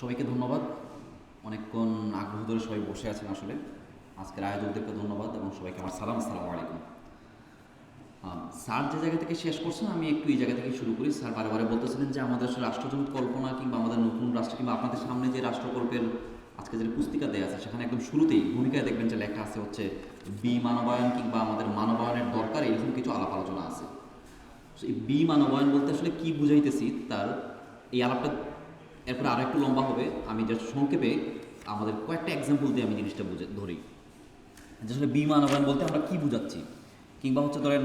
সবাইকে ধন্যবাদ। অনেকক্ষণ আগ্রহ ধরে সবাই বসে আছেন আসলে। আজকের আয়োজকদেরকে ধন্যবাদ এবং সবাইকে আমার সালাম, আসসালামু আলাইকুম। স্যার যে জায়গা থেকে শেষ করছেন, আমি একটু এই জায়গা থেকে শুরু করি। স্যার বারে বারে বলতেছিলেন যে আমাদের রাষ্ট্রজনিত কল্পনা কিংবা আমাদের নতুন রাষ্ট্র কিংবা আপনাদের সামনে যে রাষ্ট্রকল্পের আজকে যে পুস্তিকা দেওয়া আছে, সেখানে একদম শুরুতেই ভূমিকায় দেখবেন যে লেখা আছে হচ্ছে বি মানবায়ন কিংবা আমাদের মানবায়নের দরকার, এরকম কিছু আলাপ আলোচনা আছে। এই বি মানবায়ন বলতে আসলে কি বুঝাইতেছি, তার এই আলাপটা এরপর আরও একটু লম্বা হবে। আমি জাস্ট সংক্ষেপে আমাদের কয়েকটা এক্সাম্পল দিয়ে আমি জিনিসটা বুঝে, ধরি। যে আসলে বি মানবায়ন বলতে আমরা কি বুঝাচ্ছি? কিংবা হচ্ছে ধরেন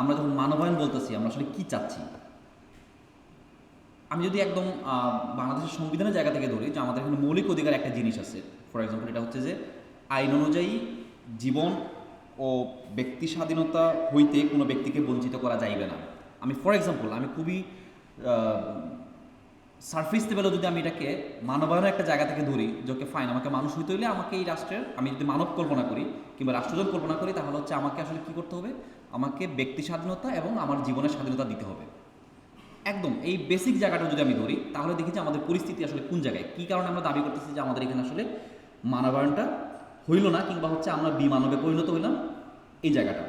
আমরা যখন মানবায়ন বলতেছি, আমরা আসলে কি চাচ্ছি? আমি যদি একদম বাংলাদেশের সংবিধানের জায়গা থেকে ধরি যে আমাদের এখানে মৌলিক অধিকার একটা জিনিস আছে। ফর এক্সাম্পল এটা হচ্ছে যে আইন অনুযায়ী জীবন ও ব্যক্তি স্বাধীনতা হইতে কোনো ব্যক্তিকে বঞ্চিত করা যাইবে না। আমি ফর এক্সাম্পল আমি খুবই সারফেস লেভেলে যদি আমি এটাকে মানবায়নের একটা জায়গা থেকে ধরি যে ফাইন আমাকে মানুষ হইতে হইলে আমাকে এই রাষ্ট্রের, আমি যদি মানব কল্পনা করি কিংবা রাষ্ট্রজন কল্পনা করি, তাহলে হচ্ছে আমাকে আসলে কি করতে হবে? আমাকে ব্যক্তি স্বাধীনতা এবং আমার জীবনের স্বাধীনতা দিতে হবে। একদম, এই বেসিক জায়গাটা যদি আমি ধরি, তাহলে দেখি যে আমাদের পরিস্থিতি আসলে কোন জায়গায়? কী কারণে আমরা দাবি করতেছি যে আমাদের এখানে আসলে মানবায়নটা হইল না কিংবা হচ্ছে আমরা বিমানবে পরিণত হইলাম? এই জায়গাটা।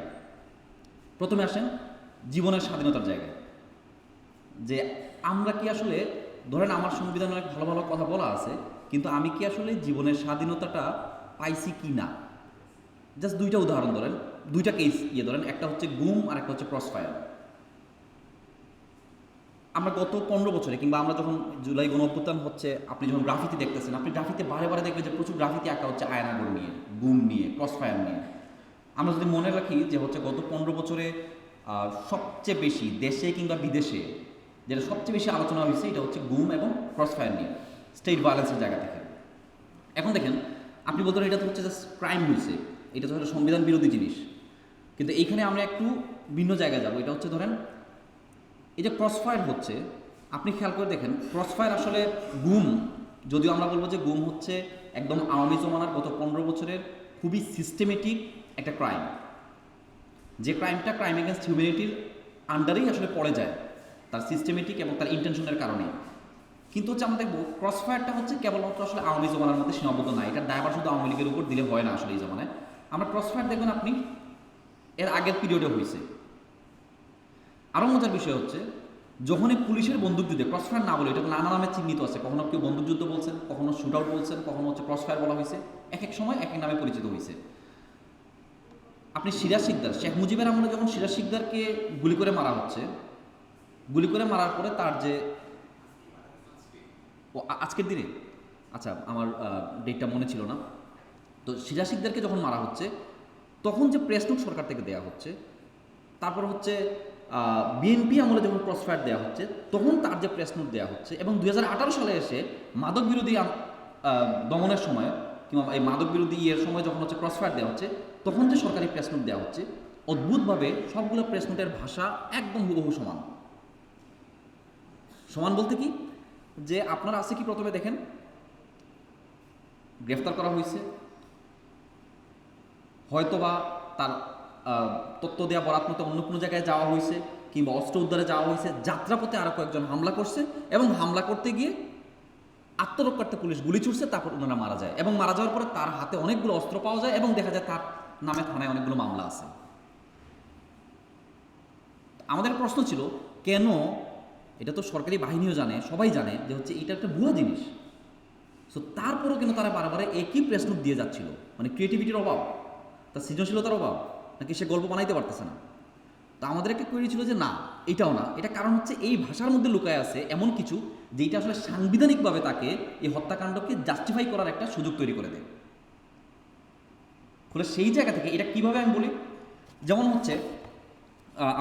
প্রথমে আসেন জীবনের স্বাধীনতার জায়গায়। যে আমরা কি আসলে ধরেন আমার সংবিধানে অনেক ভালো ভালো কথা বলা আছে, কিন্তু আমি কি আসলে জীবনের স্বাধীনতাটা পাইছি কি না? জাস্ট দুইটা উদাহরণ ধরেন, দুইটা কেস ইয়ে ধরেন, একটা হচ্ছে গুম আর একটা হচ্ছে ক্রসফায়ার আমরা গত পনেরো বছরে কিংবা আমরা যখন জুলাই গণ অভ্যুত্থান হচ্ছে, আপনি যখন গ্রাফিতি দেখতেছেন, আপনি গ্রাফিতে বারে বারে দেখবেন যে প্রচুর গ্রাফিতি আঁকা হচ্ছে আয়নাগর নিয়ে, গুম নিয়ে ক্রসফায়ার নিয়ে। আমরা যদি মনে রাখি যে হচ্ছে গত পনেরো বছরে সবচেয়ে বেশি দেশে কিংবা বিদেশে যেটা সবচেয়ে বেশি আলোচনা হয়েছে, এটা হচ্ছে গুম এবং ক্রসফায়ার নিয়ে স্টেট ভায়োলেন্সের জায়গা থেকে। এখন দেখেন, আপনি বলতেন এটা তো হচ্ছে জাস্ট ক্রাইম হয়েছে, এটা তো হলো সংবিধান বিরোধী জিনিস। কিন্তু এইখানে আমরা একটু ভিন্ন জায়গায় যাব, এটা হচ্ছে ধরেন, এই যে ক্রসফায়ার হচ্ছে, আপনি খেয়াল করে দেখেন ক্রসফায়ার আসলে গুম যদিও আমরা বলব যে গুম হচ্ছে একদম আওয়ামী জমানার গত পনেরো বছরের খুবই সিস্টেমেটিক একটা ক্রাইম যে ক্রাইমটা ক্রাইম এগেনস্ট হিউম্যানিটির আন্ডারেই আসলে পড়ে যায়। তার সিস্টেমেটিক এবং তার ইন্টেনশনের কারণে কিন্তু হচ্ছে আমরা দেখব ক্রসফায়ারটা হচ্ছে কেবলমাত্র আসলে আওয়ামী জমানার মধ্যে সীমাবদ্ধ না। এটা দায়বার শুধু আওয়ামী লীগের উপর দিলে হয় না আসলে এই জমানায়। আমরা ক্রসফায়ার দেখবেন আপনি, এর আগের পিরিয়ডে হয়েছে। আরও মজার বিষয় হচ্ছে, যখনই পুলিশের বন্দুকযুদ্ধে ক্রসফায়ার না বলে, এটা নানা নামে চিহ্নিত আছে। কখনো কেউ বন্দুকযুদ্ধ বলছেন, কখনো শুট আউট বলছেন, কখনো হচ্ছে ক্রসফায়ার বলা হয়েছে। এক এক সময় এক এক নামে পরিচিত হয়েছে। আপনি সিরাজ শিকদার, শেখ মুজিবের আমলে যখন সিরাজ শিকদারকে গুলি করে মারা হচ্ছে গুলি করে মারার পরে তার যে ও আজকের দিনে? আচ্ছা আমার ডেটটা মনে ছিল না। তো সিরাজ শিকদারকে যখন মারা হচ্ছে, তখন যে প্রেস নোট সরকার থেকে দেওয়া হচ্ছে, তারপর হচ্ছে বিএনপি আমলে যখন ক্রসফায়ার দেওয়া হচ্ছে, তখন তার যে প্রেস নোট দেওয়া হচ্ছে এবং দু হাজার আঠারো সালে এসে মাদক বিরোধী দমনের সময় কিংবা এই মাদক বিরোধী ইয়ের সময় যখন হচ্ছে ক্রসফায়ার দেওয়া হচ্ছে, তখন যে সরকারি প্রেস নোট দেওয়া হচ্ছে, অদ্ভুতভাবে সবগুলো প্রেস নোটের ভাষা একদম হুবহু সমান। সমান বলতে কি? যে আপনার আছে কি প্রথমে দেখেন? গ্রেফতার করা হয়েছে। হয়তোবা তার তথ্য দেওয়া বরাত মতো অন্য কোনো জায়গায় যাওয়া হয়েছে কিংবা অস্ত্র উদ্ধারে যাওয়া হয়েছে। যাত্রাপথে আরও কয়েকজন হামলা করছে এবং হামলা করতে গিয়ে আত্মরক্ষার্থে পুলিশ গুলি ছুটছে তারপর ওনারা মারা যায় এবং মারা যাওয়ার পরে তার হাতে অনেকগুলো অস্ত্র পাওয়া যায় এবং দেখা যায় তার নামে থানায় অনেকগুলো মামলা আছে। আমাদের প্রশ্ন ছিল, কেন এটা তো সরকারি বাহিনীও জানে, সবাই জানে যে হচ্ছে এটা একটা ভুয়া জিনিস। সো তারপরেও কিন্তু তারা বারবার একই প্রেস নোট দিয়ে যাচ্ছিল। মানে ক্রিয়েটিভিটির অভাব, তার সৃজনশীলতার অভাব, নাকি সে গল্প বানাইতে পারতেছে না। তা আমাদের একটা কোয়েরি ছিল যে না, এটাও না। এটা কারণ হচ্ছে এই ভাষার মধ্যে লুকায় আছে এমন কিছু যেটা আসলে সাংবিধানিকভাবে তাকে এই হত্যাকাণ্ডকে জাস্টিফাই করার একটা সুযোগ তৈরি করে দেয়। ফলে সেই জায়গা থেকে এটা কীভাবে আমি বলি? যেমন হচ্ছে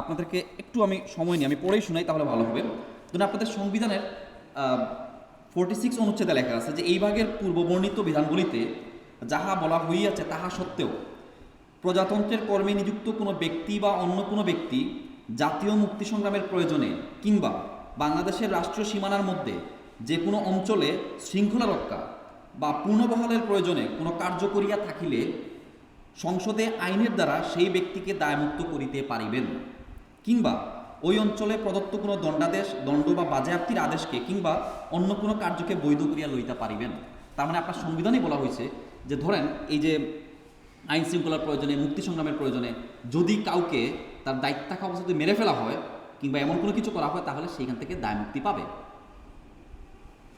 আপনাদেরকে একটু আমি সময় নিই, আমি পড়েই শোনাই তাহলে ভালো হবে। ধরুন আপনাদের সংবিধানের ফোরটি সিক্স অনুচ্ছেদে লেখা আছে যে, এই ভাগের পূর্ববর্ণিত বিধানগুলিতে যাহা বলা হইয়াছে তাহা সত্ত্বেও প্রজাতন্ত্রের কর্মে নিযুক্ত কোনো ব্যক্তি বা অন্য কোনো ব্যক্তি জাতীয় মুক্তি সংগ্রামের প্রয়োজনে কিংবা বাংলাদেশের রাষ্ট্রীয় সীমানার মধ্যে যে কোনো অঞ্চলে শৃঙ্খলা রক্ষা বা পূর্ণবহালের প্রয়োজনে কোনো কার্য করিয়া থাকিলে সংসদে আইনের দ্বারা সেই ব্যক্তিকে দায়মুক্ত করিতে পারিবেন। কিংবা ওই অঞ্চলে প্রদত্ত কোনো দণ্ডাদেশ, দণ্ড বা বাজেয়াপ্তির আদেশকে কিংবা অন্য কোনো কার্যকে বৈধ করিয়া লইতে পারিবেন। তার মানে আপনার সংবিধানেই বলা হয়েছে যে, ধরেন এই যে আইন শৃঙ্খলার প্রয়োজনে, মুক্তি সংগ্রামের প্রয়োজনে যদি কাউকে তার দায়িত্ব থাকা অবস্থায় মেরে ফেলা হয় কিংবা এমন কোনো কিছু করা হয়, তাহলে সেইখান থেকে দায় মুক্তি পাবে।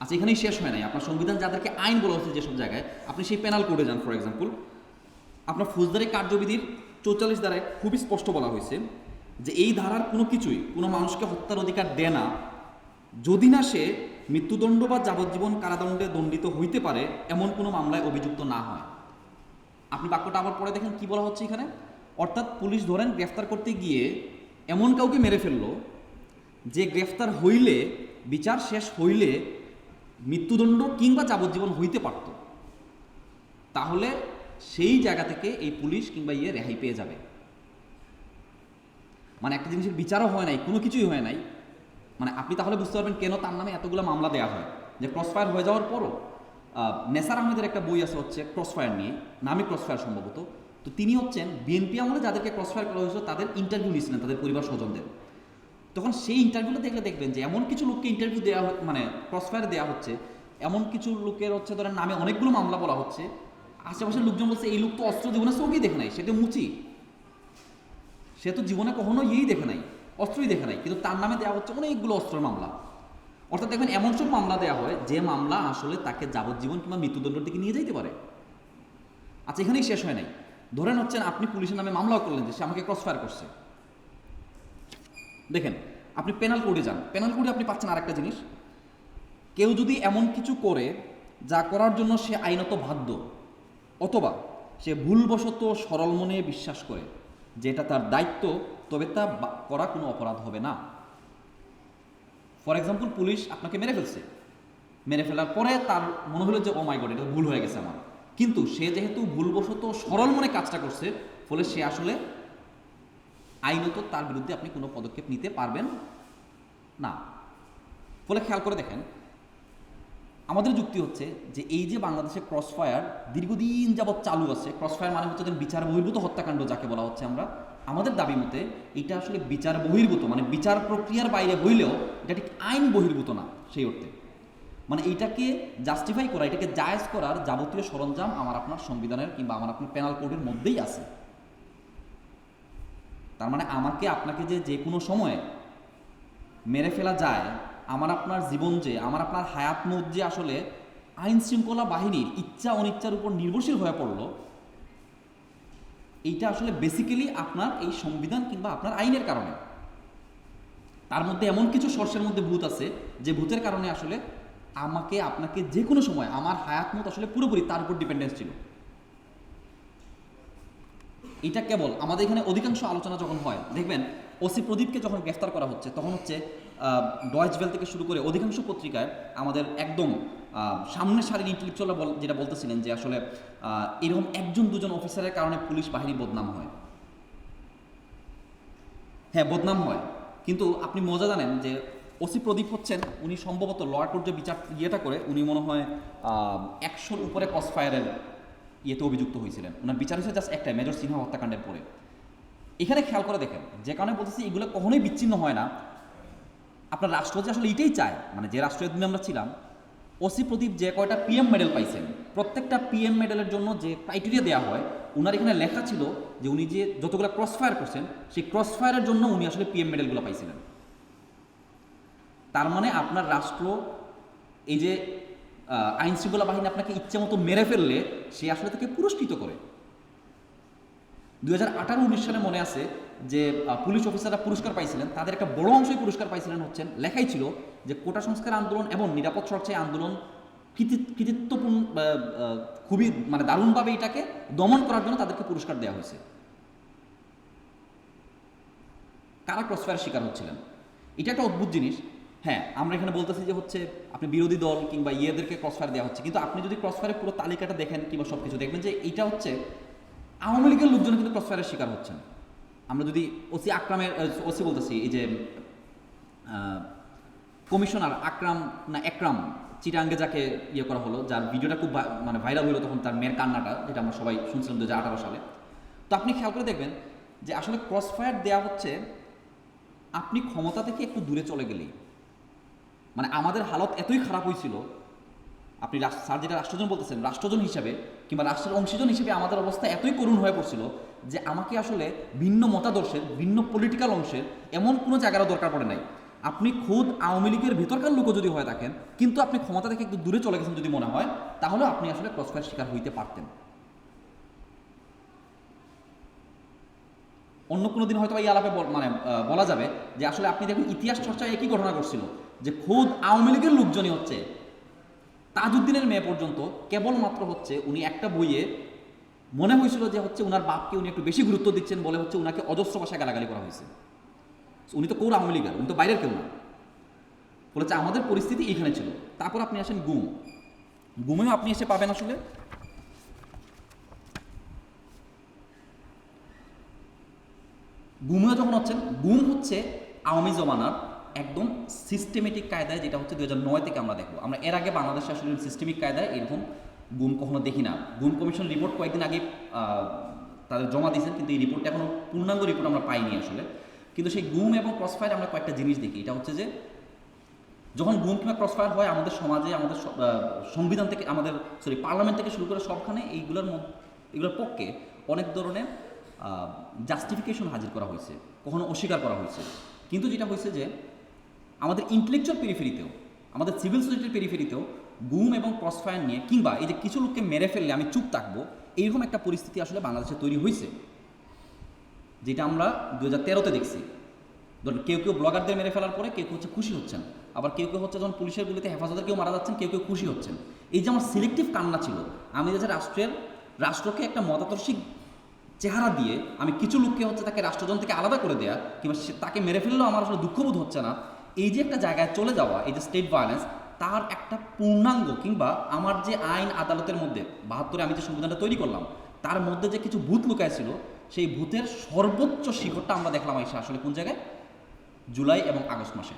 আচ্ছা এখানেই শেষ হয় নাই। আপনার সংবিধান যাদেরকে আইন বলা হচ্ছে যেসব জায়গায়, আপনি সেই পেনাল কোডে যান ফর এক্সাম্পল আপনার ফৌজদারি কার্যবিধির চৌচল্লিশ ধারায় খুবই স্পষ্ট বলা হয়েছে যে এই ধারার কোনো কিছুই কোনো মানুষকে হত্যার অধিকার দেয় না। যদি না সে মৃত্যুদণ্ড বা যাবজ্জীবন কারাদণ্ডে দণ্ডিত হইতে পারে, এমন কোনো মামলায় অভিযুক্ত না হয়। আপনি বাক্যটা আবার পরে দেখেন কি বলা হচ্ছে এখানে? অর্থাৎ পুলিশ ধরেন গ্রেফতার করতে গিয়ে এমন কাউকে মেরে ফেলল যে গ্রেফতার হইলে, বিচার শেষ হইলে মৃত্যুদণ্ড কিংবা যাবজ্জীবন হইতে পারত। তাহলে সেই জায়গা থেকে এই পুলিশ কিংবা ইয়ে রেহাই পেয়ে যাবে। মানে একটা জিনিসের বিচারও হয় নাই, কোনো কিছুই হয় নাই। মানে আপনি তাহলে বুঝতে পারবেন কেন তার নামে এতগুলো মামলা দেওয়া হয়। যে ক্রসফায়ার হয়ে যাওয়ার পরও নেসার আহমেদের একটা বই আছে হচ্ছে ক্রসফায়ার নিয়ে, নামে ক্রসফায়ার সম্ভবত। তো তিনি হচ্ছেন বিএনপি আমলে যাদেরকে ক্রসফায়ার করা হয়েছিল, তাদের ইন্টারভিউ নিয়েছিলেন, তাদের পরিবার স্বজনদের। তখন সেই ইন্টারভিউটা দেখলে দেখবেন যে এমন কিছু লোককে ইন্টারভিউ দেওয়া মানে ক্রসফায়ার দেওয়া হচ্ছে, এমন কিছু লোকের হচ্ছে ধরেন নামে অনেকগুলো মামলা বলা হচ্ছে আশেপাশের লোকজন বলছে, এই লোক তো অস্ত্র জীবনে চোখেই দেখে নাই। সে তো মুচি। সে তো জীবনে কখনো ইয়েই দেখে নাই, অস্ত্রই দেখে নাই। কিন্তু তার নামে দেওয়া হচ্ছে অনেকগুলো অস্ত্রের মামলা। অর্থাৎ দেখবেন, এমন সব মামলা দেওয়া হয়, যে মামলা আসলে তাকে যাবজ্জীবন কিংবা মৃত্যুদণ্ডের দিকে নিয়ে যাইতে পারে। আচ্ছা এখানেই শেষ হয় নাই। ধরেন হচ্ছেন আপনি পুলিশের নামে মামলাও করলেন যে সে আমাকে ক্রসফায়ার করছে। দেখেন, আপনি পেনাল কোডে যান। পেনাল কোডে আপনি পাচ্ছেন আরেকটা জিনিস। কেউ যদি এমন কিছু করে, যা করার জন্য সে আইনত বাধ্য অথবা সে ভুলবশত সরল মনে বিশ্বাস করে, যেটা তার দায়িত্ব, তবে তা করা কোনো অপরাধ হবে না। ফর এক্সাম্পল পুলিশ আপনাকে মেরে ফেলছে। মেরে ফেলার পরে তার মনে হলো যে ও গড এটা ভুল হয়ে গেছে আমার। কিন্তু সে যেহেতু ভুলবশত সরল মনে কাজটা করছে, ফলে সে আসলে আইনত তার বিরুদ্ধে আপনি কোনো পদক্ষেপ নিতে পারবেন না। ফলে খেয়াল করে দেখেন আমাদের যুক্তি হচ্ছে যে এই যে বাংলাদেশে ক্রসফায়ার দীর্ঘদিন যাবৎ চালু আছে ক্রসফায়ার মানে হচ্ছে বিচার বহির্ভূত হত্যাকাণ্ড যাকে বলা হচ্ছে আমরা। আমাদের দাবি মতে এটা আসলে বিচার বহির্ভূত মানে বিচার প্রক্রিয়ার বাইরে হইলেও এটা ঠিক আইন বহির্ভূত না সেই অর্থে। মানে এইটাকে জাস্টিফাই করা, এটাকে জায়েজ করার যাবতীয় সরঞ্জাম আমার আপনার সংবিধানের কিংবা আমার আপনার পেনাল কোডের মধ্যেই আছে। তার মানে আমাকে আপনাকে যে যে কোনো সময়ে মেরে ফেলা যায় আমার আপনার জীবন যে, আমার আপনার হায়াত মত যে আসলে আইন শৃঙ্খলা বাহিনীর ইচ্ছা অনিচ্ছার উপর নির্ভরশীল হয়ে পড়ল, এইটা আসলে বেসিক্যালি আপনার এই সংবিধান কিংবা আপনার আইনের কারণে। তার মধ্যে এমন কিছু সর্ষের মধ্যে ভূত আছে, যে ভূতের কারণে আসলে আমাকে, আপনাকে যে কোনো সময় আমার হায়াত মত আসলে পুরোপুরি তার উপর ডিপেন্ডেন্স ছিল। এটা কেবল আমাদের এখানে অধিকাংশ আলোচনা যখন হয়, দেখবেন, ওসি প্রদীপকে যখন গ্রেফতার করা হচ্ছে, তখন হচ্ছে ডয়েচভেল থেকে শুরু করে অধিকাংশ পত্রিকায় আমাদের একদম সামনের সারির ইন্টেলেকচুয়ালরা যেটা বলতেছিলেন যে আসলে এরকম একজন দুজন অফিসারের কারণে পুলিশ বাহিনী বদনাম হয়। হ্যাঁ বদনাম হয়। কিন্তু আপনি মজা জানেন যে ওসি প্রদীপ হচ্ছেন, উনি সম্ভবত লয়ার কোর্ট যে বিচার ইয়েটা করে, উনি মনে হয় একশোর উপরে কসফায়ারের ইয়েতে অভিযুক্ত হয়েছিলেন। ওনার বিচার হয়েছে জাস্ট একটাই, মেজর সিনহা হত্যাকাণ্ডের পরে। এখানে খেয়াল করে দেখেন, যে কারণে বলতেছি এগুলো কখনোই বিচ্ছিন্ন হয় না। আপনার রাষ্ট্র যে আসলে এটাই চায়। মানে যে রাষ্ট্রের দিনে আমরা ছিলাম ওসি প্রদীপ যে কয়টা পিএম মেডেল পাইছেন প্রত্যেকটা পিএম মেডেলের জন্য যে ক্রাইটেরিয়া দেওয়া হয় ওনার এখানে লেখা ছিল যে উনি যে যতগুলো ক্রস ফায়ার করছেন সেই ক্রস ফায়ারের জন্য উনি আসলে পিএম মেডেলগুলো পাইছিলেন। তার মানে আপনার রাষ্ট্র এই যে আহ, আইন শৃঙ্খলা বাহিনী আপনাকে ইচ্ছে মতো মেরে ফেললে সে আসলে তাকে পুরস্কৃত করে। দুই হাজার আঠারো উনিশ সালে মনে আছে যে পুলিশ অফিসাররা পুরস্কার পাইছিলেন, তাদের একটা বড় অংশই পুরস্কার পাইছিলেন হচ্ছেন, লেখাই ছিল যে কোটা সংস্কার আন্দোলন এবং নিরাপদ সড়ক আন্দোলন কৃতিত্বপূর্ণ খুবই মানে দারুণভাবে এটাকে দমন করার জন্য তাদেরকে পুরস্কার দেওয়া হয়েছে। কারা ক্রসফায়ার শিকার হচ্ছিলেন? এটা একটা অদ্ভুত জিনিস। হ্যাঁ আমরা এখানে বলতেছি যে হচ্ছে আপনি বিরোধী দল কিংবা ইয়েদেরকে ক্রসফায়ার দেওয়া হচ্ছে, কিন্তু আপনি যদি ক্রসফায়ারের পুরো তালিকাটা দেখেন কিংবা সব কিছু দেখবেন যে এটা হচ্ছে আওয়ামী লীগের লোকজন কিন্তু ক্রসফায়ারের শিকার হচ্ছেন। আমরা যদি ওসি আকরামের ওসি বলতেছি, এই যে কমিশনার আকরাম না একরাম চিটাঙ্গে যাকে ইয়ে করা হলো, যার ভিডিওটা খুব মানে ভাইরাল হলো তখন তার মেয়ের কান্নাটা, যেটা আমরা সবাই শুনছিলাম দু হাজার আঠারো সালে। তো আপনি খেয়াল করে দেখবেন যে আসলে ক্রসফায়ার দেওয়া হচ্ছে, আপনি ক্ষমতা থেকে একটু দূরে চলে গেলেই। মানে আমাদের হালত এতই খারাপ হয়েছিল আপনি স্যার যেটা রাষ্ট্রজন বলতেছেন, রাষ্ট্রজন হিসাবে কিংবা রাষ্ট্রের অংশীজন হিসেবে আমাদের অবস্থা এতই করুণ হয়ে পড়ছিল যে আমাকে আসলে ভিন্ন মতাদর্শের, ভিন্ন পলিটিক্যাল অংশের এমন কোনো জায়গারও দরকার পড়ে নাই। আপনি খুদ আওয়ামী লীগের ভেতরকার লোকও যদি হয়ে থাকেন, কিন্তু আপনি ক্ষমতা থেকে একটু দূরে চলে গেছেন যদি মনে হয়, তাহলে আপনি আসলে ক্রসফায়ার শিকার হইতে পারতেন। অন্য কোনো দিন হয়তো এই আলাপে মানে বলা যাবে যে আসলে আপনি দেখুন ইতিহাস চর্চায় একই ঘটনা ঘটছিল, যে খোদ আওয়ামী লীগের লোকজনই হচ্ছে তাজউদ্দিনের মেয়ে পর্যন্ত কেবলমাত্র হচ্ছে উনি একটা বইয়ে মনে হয়েছিল যে হচ্ছে উনার বাপকে উনি একটু বেশি গুরুত্ব দিচ্ছেন বলে হচ্ছে উনাকে অজস্র ভাষায় গালাগালি করা হয়েছে। উনি তো কোর আওয়ামী লীগের, উনি তো বাইরের কেউ না। বলেছে, আমাদের পরিস্থিতি এইখানে ছিল। তারপর আপনি আসেন গুম। গুমেও আপনি এসে পাবেন আসলে? গুমেও যখন হচ্ছেন, গুম হচ্ছে আওয়ামী জমানার একদম সিস্টেমেটিক কায়দায় যেটা হচ্ছে দু হাজার নয় থেকে আমরা দেখব। আমরা এর আগে বাংলাদেশে আসলে সিস্টেমিক কায়দায় এরকম গুম কখনো দেখি না। গুম কমিশন রিপোর্ট কয়েকদিন আগে তাদের জমা দিয়েছেন, কিন্তু এই রিপোর্টটা এখনও পূর্ণাঙ্গ রিপোর্ট আমরা পাইনি আসলে। কিন্তু সেই গুম এবং ক্রসফায়ার আমরা কয়েকটা জিনিস দেখি। এটা হচ্ছে যে, যখন গুম কিংবা ক্রসফায়ার হয়, আমাদের সমাজে, আমাদের সংবিধান থেকে, আমাদের সরি পার্লামেন্ট থেকে শুরু করে সবখানে এইগুলোর মধ্যে, এগুলোর পক্ষে অনেক ধরনের জাস্টিফিকেশন হাজির করা হয়েছে। কখনো অস্বীকার করা হয়েছে। কিন্তু যেটা হয়েছে যে আমাদের ইন্টেলেকচুয়াল পেরিফেরিতেও আমাদের সিভিল সোসাইটির পেরিফেরিতেও গুম এবং ক্রসফায়ার নিয়ে কিংবা এই যে কিছু লোককে মেরে ফেললে আমি চুপ থাকব, এইরকম একটা পরিস্থিতি আসলে বাংলাদেশে তৈরি হয়েছে যেটা আমরা দু হাজার তেরোতে দেখছি। ধরুন কেউ কেউ ব্লগারদের মেরে ফেলার পরে কেউ হচ্ছে খুশি হচ্ছেন। আবার কেউ কেউ হচ্ছে যখন পুলিশের গুলিতে হেফাজতের কেউ মারা যাচ্ছেন, কেউ কেউ খুশি হচ্ছেন। এই যে আমার সিলেক্টিভ কান্না ছিল, আমি যে রাষ্ট্রের, রাষ্ট্রকে একটা মতাদর্শিক চেহারা দিয়ে আমি কিছু লোককে হচ্ছে তাকে রাষ্ট্রজন থেকে আলাদা করে দেয়া, কিংবা তাকে মেরে ফেললেও আমার আসলে দুঃখবোধ হচ্ছে না এই যে একটা জায়গায় চলে যাওয়া, এই যে স্টেট ভায়োলেন্স তার একটা পূর্ণাঙ্গ কিংবা আমার যে আইন আদালতের মধ্যে, বাহাত্তরে আমি যে সংবিধানটা তৈরি করলাম, তার মধ্যে যে কিছু ভূত লুকায় ছিল, সেই ভূতের সর্বোচ্চ শিখরটা আমরা দেখলাম এসে আসলে কোন জায়গায়? জুলাই এবং আগস্ট মাসে।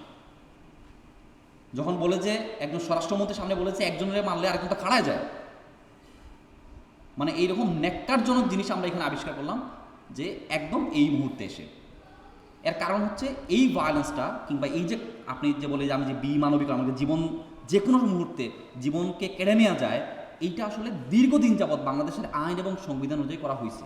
যখন বলে যে একজন স্বরাষ্ট্রমন্ত্রীর সামনে বলেছে একজনের মারলে আরেকজন তো খাড়ায় যায়। মানে এইরকম নেককারজনক জিনিস আমরা এখানে আবিষ্কার করলাম যে একদম এই মুহূর্তে এসে। এর কারণ হচ্ছে এই ভায়োলেন্সটা কিংবা এই যে আপনি যে বলে যে আমি যে বি মানবিক আমাদের জীবন যে কোনো মুহূর্তে জীবনকে কেড়ে নেওয়া যায়, এইটা আসলে দীর্ঘদিন যাবৎ বাংলাদেশের আইন এবং সংবিধান অনুযায়ী করা হয়েছে।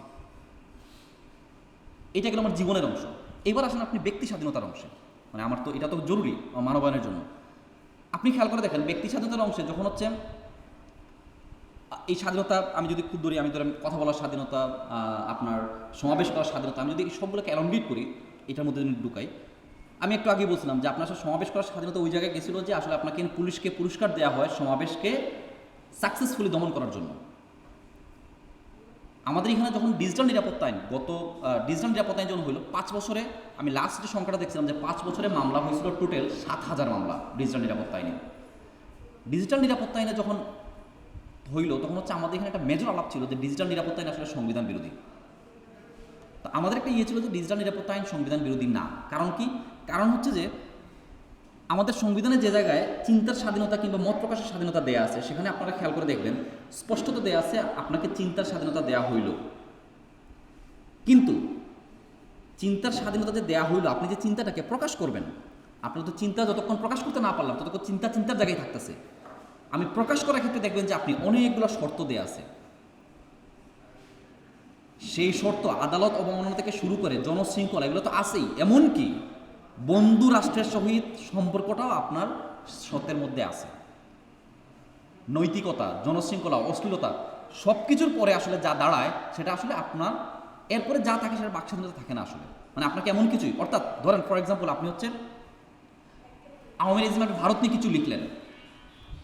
এটা গেল আমার জীবনের অংশ। এবার আসেন আপনি ব্যক্তি স্বাধীনতার অংশে। মানে আমার তো এটা তো জরুরি মানবায়নের জন্য। আপনি খেয়াল করে দেখেন, ব্যক্তি স্বাধীনতার অংশে যখন হচ্ছে, এই স্বাধীনতা, আমি যদি খুব ধরি, আমি ধরেন কথা বলার স্বাধীনতা আপনার সমাবেশ করার স্বাধীনতা, আমি যদি সবগুলোকে অ্যালঙ্গিট করি এটার মধ্যে ঢুকাই, আমি একটু আগে বলছিলাম যে আপনার সমাবেশ করার স্বাধীনতা ওই জায়গায় গেছিল যে আসলে আপনাকে পুলিশকে পুরস্কার দেওয়া হয় সমাবেশকে সাকসেসফুলি দমন করার জন্য। আমাদের এখানে যখন ডিজিটাল নিরাপত্তা আইন, গত ডিজিটাল নিরাপত্তা আইন যখন হলো পাঁচ বছরে আমি লাস্ট যে সংখ্যাটা দেখছিলাম যে পাঁচ বছরে মামলা হয়েছিল টোটাল সাত হাজার মামলা ডিজিটাল নিরাপত্তা আইনে। ডিজিটাল নিরাপত্তা আইনে যখন হইল, তখন হচ্ছে আমাদের এখানে একটা মেজর আলাপ ছিল যে ডিজিটাল নিরাপত্তা আইন আসলে সংবিধান বিরোধী। তো আমাদের একটা ইয়ে ছিল যে ডিজিটাল নিরাপত্তা আইন সংবিধান বিরোধী না। কারণ কি? কারণ হচ্ছে যে আমাদের সংবিধানে যে জায়গায় চিন্তার স্বাধীনতা কিংবা মত প্রকাশের স্বাধীনতা দেয়া আছে, সেখানে আপনারা খেয়াল করে দেখবেন, স্পষ্টত দেয়া আছে, আপনাকে চিন্তার স্বাধীনতা দেয়া হইল। কিন্তু চিন্তার স্বাধীনতা যে দেয়া হইল, আপনি যে চিন্তাটাকে প্রকাশ করবেন আপনার তো চিন্তা যতক্ষণ প্রকাশ করতে না পারলাম, ততক্ষণ চিন্তা চিন্তার জায়গায় থাকতেছে। আমি প্রকাশ করার ক্ষেত্রে দেখবেন যে আপনি অনেকগুলো শর্ত দেয়া আছে। সেই শর্ত আদালত অবমাননা থেকে শুরু করে জনশৃঙ্খলা, এগুলো তো আছেই। এমনকি বন্ধু রাষ্ট্রের সহিত সম্পর্কটাও আপনার শর্তের মধ্যে আছে। নৈতিকতা, জনশৃঙ্খলা, অশ্লীলতা সব কিছুর পরে আসলে যা দাঁড়ায়, সেটা আসলে আপনার, এরপরে যা থাকে সেটা বাক স্বাধীনতা থাকে না আসলে। মানে আপনাকে এমন কিছুই, অর্থাৎ ধরেন ফর এক্সাম্পল আপনি হচ্ছে আওয়ামী লীগ ভারত নিয়ে কিছু লিখলেন।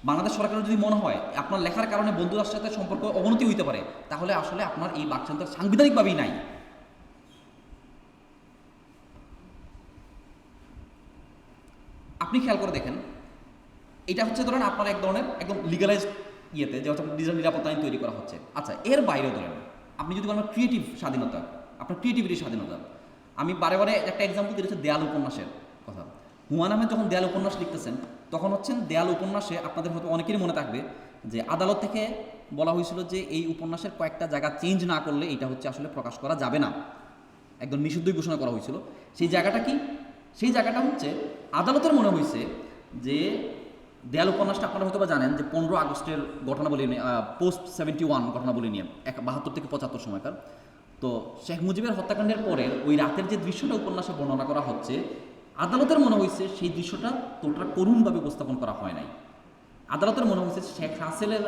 বাংলাদেশ সরকারের যদি মনে হয় আপনার লেখার কারণে বন্ধু সাথে সম্পর্ক অবনতি হইতে পারে, তাহলে আসলে আপনার এই বাকস্বাধীনতা সাংবিধানিকভাবেই নাই। আপনি খেয়াল করে দেখেন, এটা হচ্ছে ধরেন আপনার এক ধরনের একদম লিগালাইজ ইয়েতে, যে হচ্ছে ডিজিটাল নিরাপত্তা আইন তৈরি করা হচ্ছে। আচ্ছা এর বাইরে ধরেন, আপনি যদি বলেন ক্রিয়েটিভ স্বাধীনতা, আপনার ক্রিয়েটিভিটির স্বাধীনতা, আমি বারে বারে একটা এক্সাম্পল হচ্ছে দেয়াল উপন্যাসের কথা। হুমায়ুন আহমেদ যখন দেয়াল উপন্যাস লিখতেছেন তখন হচ্ছেন দেয়াল উপন্যাসে আপনাদের হয়তো অনেকেরই মনে থাকবে যে আদালত থেকে বলা হয়েছিল যে এই উপন্যাসের কয়েকটা জায়গা চেঞ্জ না করলে এটা হচ্ছে আসলে প্রকাশ করা যাবে না। একদম নিষিদ্ধই ঘোষণা করা হয়েছিল। সেই জায়গাটা কি? সেই জায়গাটা হচ্ছে আদালতের মনে হয়েছে যে দেয়াল উপন্যাসটা আপনারা হয়তো জানেন যে পনেরো আগস্টের ঘটনাবলী নিয়ে পোস্ট সেভেন্টি ওয়ান ঘটনাবলী নিয়ে, এক বাহাত্তর থেকে পঁচাত্তর সময়কার। তো শেখ মুজিবের হত্যাকাণ্ডের পরে ওই রাতের যে দৃশ্যটা উপন্যাসে বর্ণনা করা হচ্ছে আদালতের মনে হয়েছে সেই দৃশ্যটা তোটা করুণভাবে উপস্থাপন করা হয় নাই। আদালতের মনে হয়েছে শেখ হাসেলের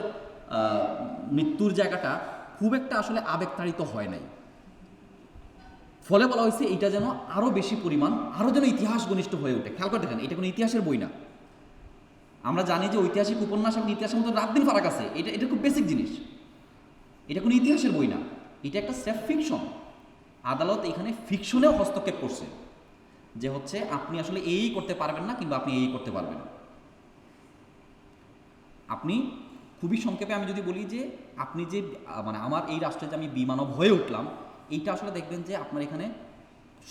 মৃত্যুর জায়গাটা খুব একটা আসলে আবেগতাড়িত হয় নাই। ফলে বলা হয়েছে এটা যেন আরও বেশি পরিমাণ আরও যেন ইতিহাস ঘনিষ্ঠ হয়ে ওঠে। খেয়াল করে দেখেন, এটা কোনো ইতিহাসের বই না। আমরা জানি যে ঐতিহাসিক উপন্যাস এবং ইতিহাসের মতো রাত দিন ফারাক আছে। এটা এটা খুব বেসিক জিনিস। এটা কোনো ইতিহাসের বই না। এটা একটা সেফ ফিকশন আদালত এখানে ফিকশনেও হস্তক্ষেপ করছে। যে হচ্ছে আপনি আসলে এই করতে পারবেন না কিংবা আপনি এই করতে পারবেন আপনি খুবই সংক্ষেপে আমি যদি বলি যে আপনি যে মানে আমার এই রাষ্ট্রে যে আমি বিমানব হয়ে উঠলাম, এইটা আসলে দেখবেন যে আপনার এখানে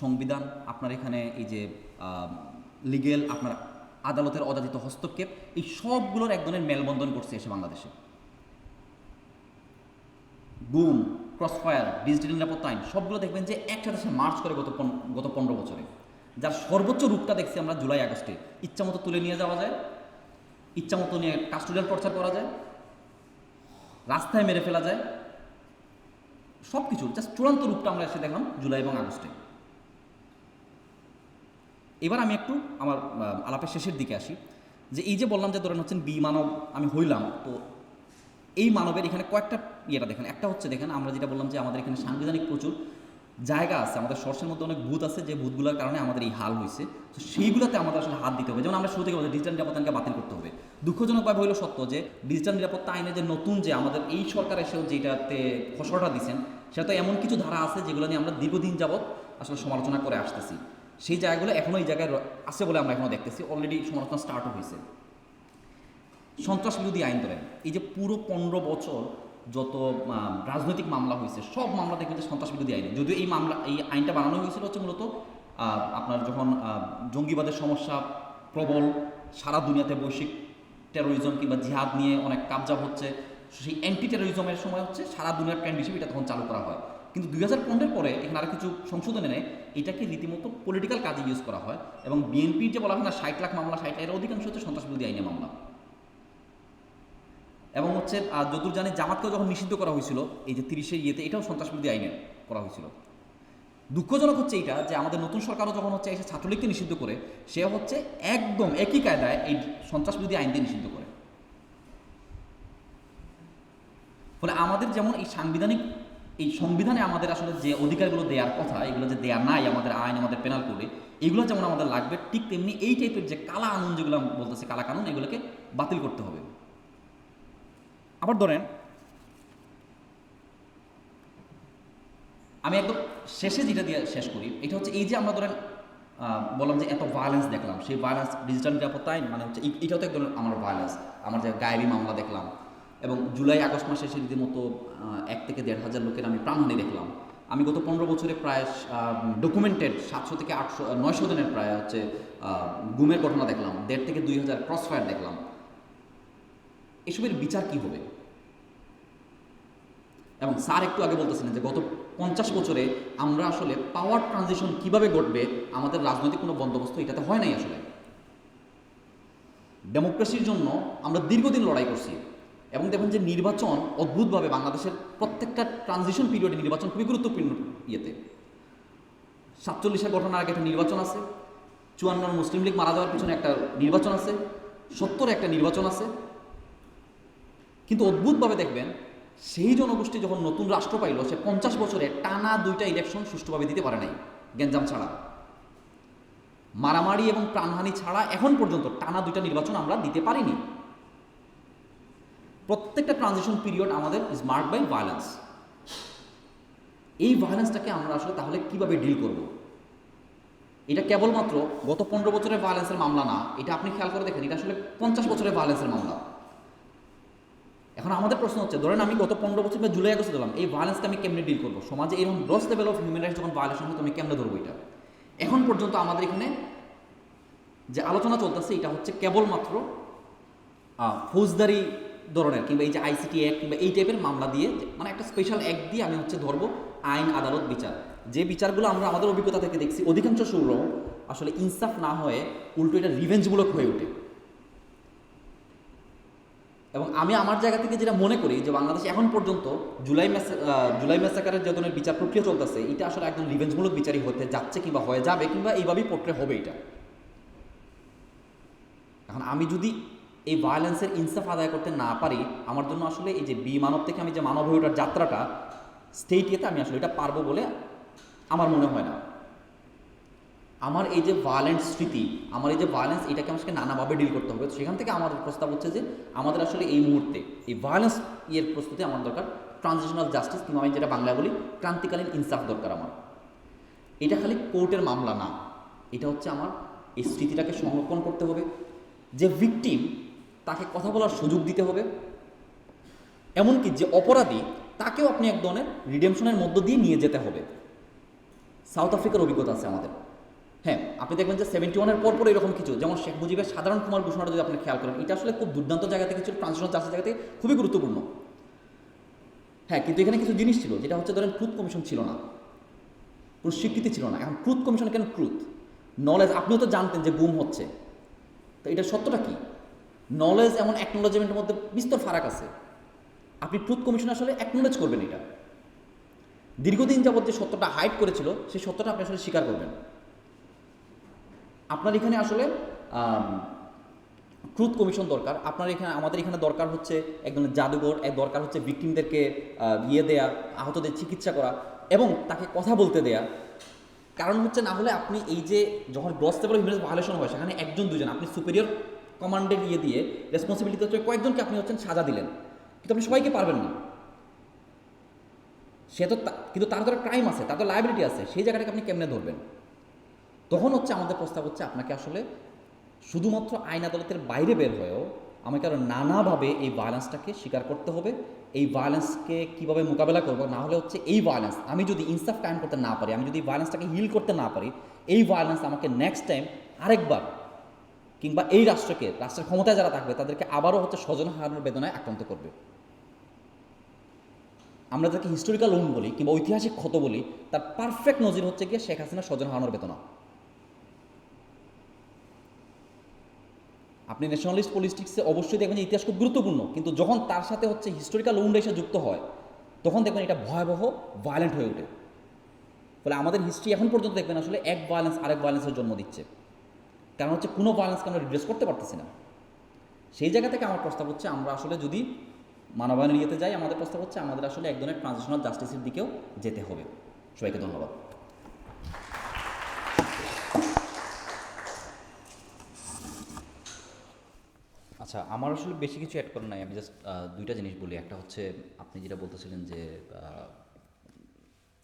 সংবিধান, আপনার এখানে এই যে লিগেল আপনার আদালতের অযাচিত হস্তক্ষেপ, এই সবগুলোর এক ধরনের মেলবন্ধন করছে এসে বাংলাদেশে। গুম ক্রসফায়ার ডিজিটাল নিরাপত্তা আইন, সবগুলো দেখবেন যে একসাথে মার্চ করে গত গত পনেরো বছরে। যার সর্বোচ্চ রূপটা দেখছি আমরা জুলাই, আগস্টে। ইচ্ছা মতো তুলে নিয়ে যাওয়া যায়। ইচ্ছা মতো নিয়ে কাস্টোডিয়াল টর্চার করা যায়। রাস্তায় মেরে ফেলা যায়। সব কিছু জাস্ট চূড়ান্ত রূপটা আমরা এসে দেখলাম জুলাই এবং আগস্টে। এবার আমি একটু আমার আলাপের শেষের দিকে আসি। যে এই যে বললাম যে ধরেন হচ্ছেন বি মানব, আমি হইলাম, তো এই মানবের এখানে কয়েকটা ইয়েটা দেখেন। একটা হচ্ছে দেখেন, আমরা যেটা বললাম যে আমাদের এখানে সাংবিধানিক প্রচুর। জায়গা আছে, আমাদের সর্ষের মধ্যে অনেক ভূত আছে, যে ভূতগুলোর কারণে আমাদের এই হাল হয়েছে। তো সেইগুলোতে আমাদের আসলে হাত দিতে হবে। যেমন আমরা শুরু থেকে বলছি ডিজিটাল নিরাপত্তাকে বাতিল করতে হবে। দুঃখজনকভাবে হইল সত্য যে ডিজিটাল নিরাপত্তা আইনে যে নতুন যে আমাদের এই সরকার এসেও যেটাতে খসড়াটা দিচ্ছেন সেটা তো এমন কিছু ধারা আছে যেগুলো নিয়ে আমরা দীর্ঘদিন যাবৎ আসলে সমালোচনা করে আসতেছি। সেই জায়গাগুলো এখনও এই জায়গায় আছে বলে আমরা এখনও দেখতেছি। অলরেডি সমালোচনা স্টার্টও হয়েছে। সন্ত্রাস বিরোধী আইন ধরেন, এই যে পুরো পনেরো বছর যত রাজনৈতিক মামলা হয়েছে, সব মামলা কিন্তু সন্ত্রাস বিরোধী আইনে। যদিও এই মামলা, এই আইনটা বানানো হয়েছিল হচ্ছে মূলত আপনার যখন জঙ্গিবাদের সমস্যা প্রবল, সারা দুনিয়াতে বৈশ্বিক টেরোরিজম কিংবা জিহাদ নিয়ে অনেক কাবজাব হচ্ছে, সেই অ্যান্টি টেরোরিজমের সময় হচ্ছে সারা দুনিয়ার ট্রেন্ড হিসেবে এটা তখন চালু করা হয়। কিন্তু দুই হাজার পনেরোর পরে এখানে আরও কিছু সংশোধন এনে এটাকে রীতিমতো পলিটিক্যাল কাজে ইউজ করা হয় এবং বিএনপির যে বলা হয় না, ষাট লাখ মামলা, ষাট এর অধিকাংশ হচ্ছে সন্ত্রাস বিরোধী আইনে মামলা। এবং হচ্ছে আহ, যতদূর জানি জামাতকেও যখন নিষিদ্ধ করা হয়েছিল এই যে তিরিশে ইয়েতে এটাও সন্ত্রাসবিরোধী আইনে করা হয়েছিল। দুঃখজনক হচ্ছে এইটা যে আমাদের নতুন সরকারও যখন হচ্ছে এসে ছাত্রলীগকে নিষিদ্ধ করে সে হচ্ছে একদম একই কায়দায় এই সন্ত্রাসবিরোধী আইন দিয়ে নিষিদ্ধ করে। ফলে আমাদের যেমন এই সাংবিধানিক এই সংবিধানে আমাদের আসলে যে অধিকারগুলো দেওয়ার কথা এগুলো যে দেওয়া নাই আমাদের আইন আমাদের পেনাল কোডে এগুলো যেমন আমাদের লাগবে ঠিক তেমনি এই টাইপের যে কালা আইন যেগুলো বলতেছে কালা কানুন এগুলোকে বাতিল করতে হবে। আবার ধরেন, আমি একদম শেষে যেটা দিয়ে শেষ করি, এটা হচ্ছে এই যে আমরা ধরেন বললাম যে এত ভায়োলেন্স দেখলাম, সেই ভায়োলেন্স ডিজিটাল নিরাপত্তা আইন মানে হচ্ছে এটাও তো এক ধরনের আমার ভায়োলেন্স আমার যে গায়েবী মামলা দেখলাম, এবং জুলাই আগস্ট মাসে সে রীতিমতো এক থেকে দেড় হাজার লোকের আমি প্রাণহানি দেখলাম। আমি গত পনেরো বছরে প্রায় ডকুমেন্টেড সাতশো থেকে আটশো, নয়শো দিনের প্রায় হচ্ছে গুমের ঘটনা দেখলাম, দেড় থেকে দুই হাজার ক্রস ফায়ার দেখলাম। এসবের বিচার কি হবে? এবং স্যার একটু আগে বলতেছিলেন যে গত পঞ্চাশ বছরে আমরা আসলে পাওয়ার ট্রানজিশন কীভাবে ঘটবে, আমাদের রাজনৈতিক কোনো বন্দোবস্ত এটাতে হয় নাই আসলে। ডেমোক্রেসির জন্য আমরা দীর্ঘদিন লড়াই করছি। এবং দেখুন যে নির্বাচন অদ্ভুতভাবে বাংলাদেশের প্রত্যেকটা ট্রানজিশন পিরিয়ডে নির্বাচন খুবই গুরুত্বপূর্ণ ইয়েতে। সাতচল্লিশের ঘটনার আগে একটা নির্বাচন আছে চুয়ান্ন মুসলিম লীগ মারা যাওয়ার পিছনে একটা নির্বাচন আছে, সত্তরে একটা নির্বাচন আছে কিন্তু অদ্ভুতভাবে দেখবেন, সেই জনগোষ্ঠী যখন নতুন রাষ্ট্র পাইল, সে পঞ্চাশ বছরে টানা দুইটা ইলেকশন সুষ্ঠুভাবে দিতে পারে নাই গেঞ্জাম ছাড়া। মারামারি এবং প্রাণহানি ছাড়া এখন পর্যন্ত টানা দুইটা নির্বাচন আমরা দিতে পারিনি। প্রত্যেকটা ট্রানজিশন পিরিয়ড আমাদের ইজ মার্ক বাই ভায়োলেন্স এই ভায়োলেন্সটাকে আমরা আসলে তাহলে কীভাবে ডিল করব? এটা কেবলমাত্র গত পনেরো বছরের ভায়োলেন্সের মামলা না, এটা আপনি খেয়াল করে দেখেন, এটা আসলে পঞ্চাশ বছরের ভায়োলেন্সের মামলা। এখন আমাদের প্রশ্ন হচ্ছে, ধরেন আমি গত পনেরো বছর বা জুলাই আগস্ট দিলাম এই ভায়োলেন্সকে আমি কেমনে ডিল করব? সমাজে এরকম gross level of human rights যখন ভায়োলেশন হতো আমি কেমনে ধরবো এটা? এখন পর্যন্ত আমাদের এখানে যে আলোচনা চলতেছে, এটা হচ্ছে কেবলমাত্র ফৌজদারি ধরনের, কিংবা এই যে আইসিটি অ্যাক্ট কিংবা এই টাইপের মামলা দিয়ে মানে একটা স্পেশাল অ্যাক্ট দিয়ে আমি হচ্ছে ধরবো আইন, আদালত, বিচার। যে বিচারগুলো আমরা, আমাদের অভিজ্ঞতা থেকে দেখছি, অধিকাংশ সৌর আসলে ইনসাফ না হয়ে উল্টো এটা রিভেঞ্জমূলক হয়ে ওঠে। এবং আমি আমার জায়গা থেকে যেটা মনে করি যে বাংলাদেশ এখন পর্যন্ত জুলাই জুলাই মেসাকারের যে ধরনের বিচার প্রক্রিয়া চলতেছে, এটা আসলে একদম রিভেঞ্জমূলক বিচারই হতে যাচ্ছে কিংবা হয়ে যাবে কিংবা এইভাবেই পোট্রে হবে এটা। এখন আমি যদি এই ভায়োলেন্সের ইনসাফ আদায় করতে না পারি, আমার জন্য আসলে এই যে বি মানব থেকে আমি যে মানব হয়ে ওঠার যাত্রাটা স্টেট ইয়েতে আমি আসলে এটা পারব বলে আমার মনে হয় না। আমার এই যে ভায়োলেন্ট স্মৃতি, আমার এই যে ভায়োলেন্স এটাকে আমাকে নানাভাবে ডিল করতে হবে। সেখান থেকে আমার প্রস্তাব হচ্ছে যে, আমাদের আসলে এই মুহূর্তে, এই ভায়োলেন্স ইয়ের প্রস্তুতি আমার দরকার। ট্রানজিশনাল জাস্টিস কিংবা আমি যেটা বাংলা বলি, ক্রান্তিকালীন ইনসাফ দরকার আমার। এটা খালি কোর্টের মামলা না। এটা হচ্ছে আমার এই স্মৃতিটাকে সংরক্ষণ করতে হবে। যে ভিকটিম তাকে কথা বলার সুযোগ দিতে হবে। এমনকি যে অপরাধী, তাকেও আপনি এক ধরনের রিডেমশনের মধ্য দিয়ে নিয়ে যেতে হবে। সাউথ আফ্রিকার অভিজ্ঞতা আছে আমাদের। হ্যাঁ আপনি দেখবেন যে সেভেন্টি ওয়ানের পর পর এরকম কিছু। যেমন শেখ মুজিবের সাধারণ কুমার ঘোষণাটা যদি আপনি খেয়াল করেন, এটা আসলে খুব দুর্দান্ত জায়গা থেকে ছিল ট্রান্সলেশন চাষের জায়গা থেকে খুবই গুরুত্বপূর্ণ। হ্যাঁ কিন্তু এখানে কিছু জিনিস ছিল, যেটা হচ্ছে ধরেন ট্রুথ কমিশন ছিল না। কোনো স্বীকৃতি ছিল না। এখন ট্রুথ কমিশন কেন ট্রুথ নলেজ আপনিও তো জানতেন যে গুম হচ্ছে। তো এটা সত্যটা কি? নলেজ এমন অ্যাকনোলজমেন্টের মধ্যে বিস্তর ফারাক আছে। আপনি ট্রুথ কমিশন আসলে অ্যাকনোলেজ করবেন এটা। দীর্ঘদিন যাবত যে সত্যটা হাইড করেছিল, সেই সত্যটা আপনি আসলে স্বীকার করবেন। আপনার এখানে আসলে ট্রুথ কমিশন দরকার। আপনার এখানে, আমাদের এখানে দরকার হচ্ছে একজন জাদুঘর এক দরকার হচ্ছে ভিকটিমদেরকে ইয়ে দেয়া, আহতদের চিকিৎসা করা এবং তাকে কথা বলতে দেয়া। কারণ হচ্ছে না হলে আপনি এই যে যখন গ্রস লেভেল হিউম্যান ভায়োলেশন হয়, সেখানে একজন, দুজন, আপনি সুপেরিয়র কমান্ডের ইয়ে দিয়ে রেসপন্সিবিলিটি হচ্ছে কয়েকজনকে আপনি হচ্ছেন সাজা দিলেন। কিন্তু আপনি সবাইকে পারবেন না। সে তো তা- কিন্তু তার ধরে ক্রাইম আছে, তার তো লাইবিলিটি আছে, সেই জায়গাটাকে আপনি কেমনে ধরবেন? তখন হচ্ছে আমাদের প্রস্তাব হচ্ছে আপনাকে আসলে শুধুমাত্র আইন আদালতের বাইরে বের হয়েও আমাকে আরও নানাভাবে এই ভায়োলেন্সটাকে স্বীকার করতে হবে। এই ভায়োলেন্সকে কীভাবে মোকাবেলা করব? না হলে হচ্ছে এই ভায়োলেন্স আমি যদি ইনসাফ কায়েম করতে না পারি, আমি যদি ভায়োলেন্সটাকে হিল করতে না পারি, এই ভায়োলেন্স আমাকে নেক্সট টাইম আরেকবার কিংবা এই রাষ্ট্রকে, রাষ্ট্রের ক্ষমতায় যারা থাকবে, তাদেরকে আবারও হচ্ছে স্বজন হারানোর বেদনায় আক্রান্ত করবে। আমরা যাকে হিস্টোরিক্যাল লোন বলি কিংবা ঐতিহাসিক ক্ষত বলি, তার পারফেক্ট নজির হচ্ছে গিয়ে শেখ হাসিনা স্বজন হারানোর বেদনা। আপনি ন্যাশনালিস্ট পলিটিক্সে অবশ্যই দেখবেন যে ইতিহাস খুব গুরুত্বপূর্ণ, কিন্তু যখন তার সাথে হচ্ছে হিস্টোরিক্যাল উন্ড এসে যুক্ত হয়, তখন দেখবেন এটা ভয়াবহ ভায়োলেন্ট হয়ে ওঠে। ফলে আমাদের হিস্ট্রি এখন পর্যন্ত দেখবেন আসলে এক ভায়োলেন্স আরেক ভায়োলেন্সের জন্ম দিচ্ছে। কারণ হচ্ছে কোনো ভায়োলেন্সকে আমরা রিড্রেস করতে পারতেছি না। সেই জায়গা থেকে আমার প্রস্তাব হচ্ছে, আমরা আসলে যদি মানবায়নের ইয়েতে যাই, আমাদের প্রস্তাব হচ্ছে আমাদের আসলে এক ধরনের ট্রানজিশনাল জাস্টিসের দিকেও যেতে হবে। সবাইকে ধন্যবাদ। আচ্ছা আমার আসলে বেশি কিছু অ্যাড করার নাই আমি জাস্ট দুইটা জিনিস বলি। একটা হচ্ছে আপনি যেটা বলতেছিলেন যে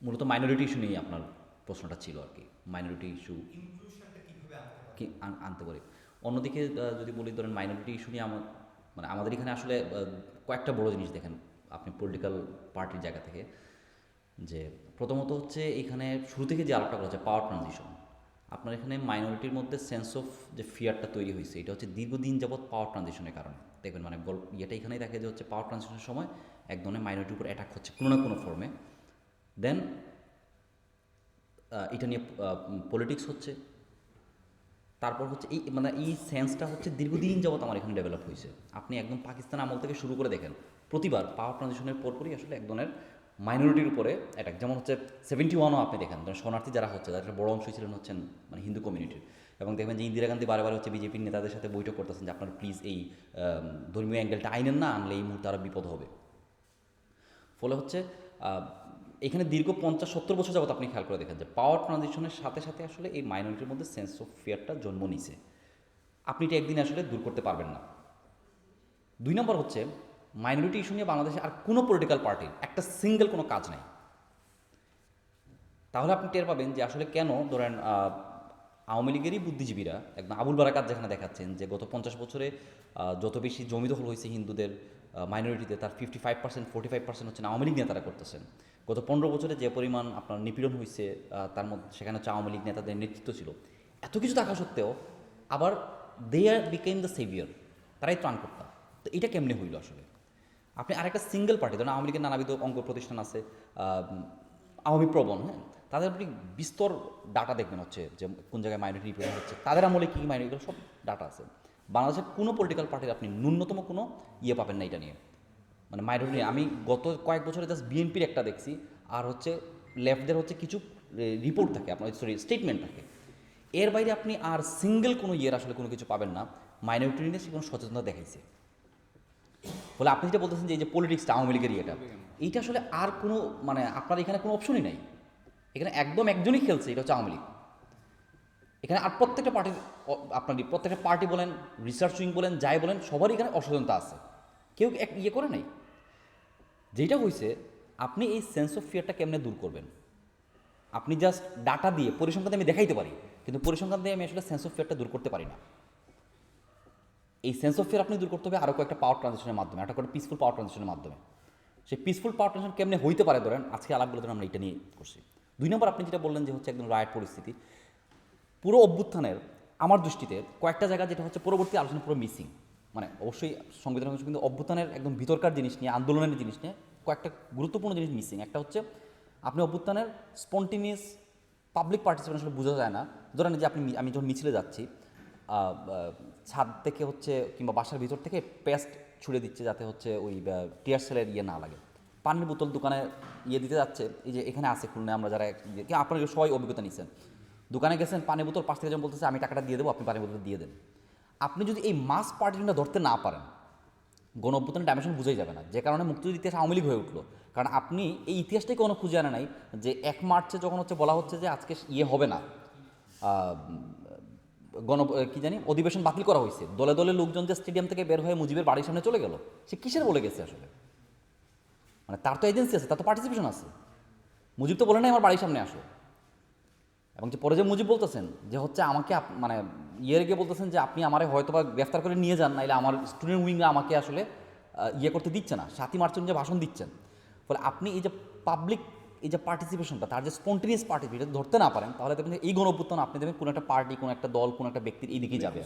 মূলত মাইনরিটি ইস্যু নিয়ে আপনার প্রশ্নটা ছিল আর কি। মাইনরিটি ইস্যু কি আনতে পারি? অন্যদিকে যদি বলি ধরেন মাইনরিটি ইস্যু নিয়ে আমার মানে আমাদের এখানে আসলে কয়েকটা বড় জিনিস দেখেন আপনি পলিটিক্যাল পার্টির জায়গা থেকে। যে প্রথমত হচ্ছে এখানে শুরু থেকে যে আলাপটা করা হচ্ছে পাওয়ার ট্রানজিশন আপনার এখানে মাইনরিটির মধ্যে সেন্স অফ যে ফিয়ারটা তৈরি হয়েছে, এটা হচ্ছে দীর্ঘদিন যাবৎ পাওয়ার ট্রানজিশনের কারণে। দেখবেন মানে গল্প, ইয়েটা এখানেই দেখে যে হচ্ছে পাওয়ার ট্রানজিশনের সময় এক ধরনের মাইনরিটির উপর অ্যাটাক হচ্ছে কোনো না কোনো ফর্মে দেন এটা নিয়ে পলিটিক্স হচ্ছে। তারপর হচ্ছে এই মানে এই সেন্সটা হচ্ছে দীর্ঘদিন যাবৎ আমার এখানে ডেভেলপ হয়েছে। আপনি একদম পাকিস্তান আমল থেকে শুরু করে দেখেন, প্রতিবার পাওয়ার ট্রানজিশনের পরপরই আসলে এক ধরনের মাইনরিটির উপরে অ্যাটাক যেমন হচ্ছে সেভেন্টি ওয়ানও আপনি দেখেন শরণার্থী যারা হচ্ছে তাদের বড় অংশ ছিলেন হচ্ছেন মানে হিন্দু কমিউনিটির এবং দেখবেন যে ইন্দিরা গান্ধী বারে বারে হচ্ছে বিজেপির নেতাদের সাথে বৈঠক করতেছেন যে, আপনার প্লিজ এই ধর্মীয় অ্যাঙ্গেলটা আইনেন না, আনলে এই মুহূর্তে আরও বিপদ হবে। ফলে হচ্ছে এখানে দীর্ঘ পঞ্চাশ, সত্তর বছর যাবত আপনি খেয়াল করে দেখেন যে পাওয়ার ট্রানজিশনের সাথে সাথে আসলে এই মাইনরিটির মধ্যে সেন্স অফ ফিয়ারটা জন্ম নিছে। আপনি এটা একদিন আসলে দূর করতে পারবেন না। দুই নম্বর হচ্ছে মাইনরিটি ইস্যু নিয়ে বাংলাদেশে আর কোনো পলিটিক্যাল পার্টির একটা সিঙ্গেল কোনো কাজ নাই। তাহলে আপনি টের পাবেন যে আসলে কেন ধরেন আওয়ামী লীগেরই বুদ্ধিজীবীরা, একদম আবুল বারাকাত যেখানে দেখাচ্ছেন যে গত পঞ্চাশ বছরে যত বেশি জমি দখল হয়েছে হিন্দুদের মাইনরিটিতে তার fifty five percent forty five percent হচ্ছে আওয়ামী লীগ নেতারা করতেছেন। গত পনেরো বছরে যে পরিমাণ আপনার নিপীড়ন হয়েছে তার মধ্যে সেখানে হচ্ছে আওয়ামী লীগ নেতাদের নেতৃত্ব ছিল। এত কিছু থাকা সত্ত্বেও আবার they are become the saviour তারাই ত্রাণ করতাম তো এটা কেমনে হইল আসলে? আপনি আরেকটা সিঙ্গেল পার্টি ধরেন আওয়ামী লীগের নানাবিধ অঙ্গ প্রতিষ্ঠান আছে আওয়ামী প্রবণ হ্যাঁ? তাদের আপনি বিস্তর ডাটা দেখবেন হচ্ছে যে কোন জায়গায় মাইনরিটি রিপ্রেজেন্ট হচ্ছে, তাদের আমলে কী মাইনরিটি সব ডাটা আছে। বাংলাদেশের কোনো পলিটিক্যাল পার্টির আপনি ন্যূনতম কোনো ইয়ে পাবেন না এটা নিয়ে। মানে মাইনরিটি আমি গত কয়েক বছরে জাস্ট বিএনপির একটা দেখছি, আর হচ্ছে লেফটদের হচ্ছে কিছু রিপোর্ট থাকে, আপনার সরি স্টেটমেন্ট থাকে। এর বাইরে আপনি আর সিঙ্গেল কোনো ইয়ের আসলে কোনো কিছু পাবেন না মাইনরিটি নিয়ে সে কোনো সচেতনতা দেখাইছে। বলে আপনি যেটা বলতেছেন যে এই যে পলিটিক্সটা আওয়ামী লীগের ইয়েটা এইটা আসলে আর কোনো মানে আপনার এখানে কোনো অপশনই নাই। এখানে একদম একজনই খেলছে, এটা হচ্ছে আওয়ামী লীগ। এখানে আর প্রত্যেকটা পার্টির আপনার প্রত্যেকটা পার্টি বলেন রিসার্চ উইং বলেন, যাই বলেন, সবারই এখানে অসচেতনতা আছে। কেউ এক ইয়ে করে নাই। যেটা হয়েছে আপনি এই সেন্স অফ ফিয়ারটা কেমনে দূর করবেন? আপনি জাস্ট ডাটা দিয়ে, পরিসংখ্যান আমি দেখাইতে পারি, কিন্তু পরিসংখ্যান দিয়ে আমি আসলে সেন্স অফ ফিয়ারটা দূর করতে পারি না। এই সেন্স অফ ফিয়ার আপনি দূর করতে হবে আরও কয়েকটা পাওয়ার ট্রানজেকশনের মাধ্যমে, একটা করে পিসফুল পাওয়ার ট্রানজেকশনের মাধ্যমে। সেই পিসফুল পাওয়ার ট্রানজেকশন কেমনে হইতে পারে ধরেন, আজকে আলাপগুলো ধরেন আমরা এটা নিয়ে করছি। দুই নম্বর আপনি যেটা বললেন যে হচ্ছে একদম রায়ের পরিস্থিতি, পুরো অভ্যুত্থানের আমার দৃষ্টিতে কয়েকটা জায়গা যেটা হচ্ছে পরবর্তী আলোচনা পুরো মিসিং মানে অবশ্যই সংবিধান কিন্তু অভ্যুত্থানের একদম ভিতরকার জিনিস নিয়ে, আন্দোলনের জিনিস নিয়ে কয়েকটা গুরুত্বপূর্ণ জিনিস মিসিং একটা হচ্ছে আপনি অভ্যুত্থানের স্পন্টিনিয়াস পাবলিক পার্টিসিপেশন বোঝা যায় না। ধরেন যে আপনি আমি যখন মিছিলে যাচ্ছি ছাদ থেকে হচ্ছে কিংবা বাসার ভিতর থেকে পেস্ট ছুড়ে দিচ্ছে যাতে হচ্ছে ওই টিয়ার সেলের ইয়ে না লাগে। পানির বোতল দোকানে ইয়ে দিতে যাচ্ছে, এই যে এখানে আছে খুলনা আমরা যারা আপনারা সবাই অভিজ্ঞতা নিচ্ছেন দোকানে গেছেন পানি বোতল পাশ থেকে যখন বলতেছে, আমি টাকাটা দিয়ে দেবো, আপনি পানি বোতল দিয়ে দেন। আপনি যদি এই মাস পার্টিটা ধরতে না পারেন গণ অভ্যুত্থানের ডাইমেনশন বুঝেই যাবে না। যে কারণে মুক্তিযুদ্ধ ইতিহাস আওয়ামী লীগ হয়ে উঠল। কারণ আপনি এই ইতিহাসটাই কোনো খুঁজে আনে নাই যে এক মার্চে যখন হচ্ছে বলা হচ্ছে যে আজকে ইয়ে হবে না গণ কি জানি, অধিবেশন বাতিল করা হয়েছে। দলে দলে লোকজন যে স্টেডিয়াম থেকে বের হয়ে মুজিবের বাড়ির সামনে চলে গেল, সে কিসের বলে গেছে আসলে? মানে তার তো এজেন্সি আছে, তার তো পার্টিসিপেশন আছে। মুজিব তো বলে নাই আমার বাড়ির সামনে আসো। এবং যে পরে যে মুজিব বলতেছেন, যে হচ্ছে আমাকে মানে ইয়ের গিয়ে বলতেছেন যে আপনি আমারে হয়তো বা গ্রেফতার করে নিয়ে যান, নাইলে আমার স্টুডেন্ট উইংরা আমাকে আসলে ইয়ে করতে দিচ্ছে না। সাতই মার্চের যে ভাষণ দিচ্ছেন। ফলে আপনি এই যে পাবলিক এই যে পার্টিসিপেশনটা তার যে স্পন্টেনিয়াস পার্টিসিপেশন ধরতে না পারেন তাহলে দেখবেন এই গণ অভ্যুত্থান আপনি দেখবেন কোনো একটা পার্টি কোনো একটা দল কোনো একটা ব্যক্তির এই দিকেই যাবে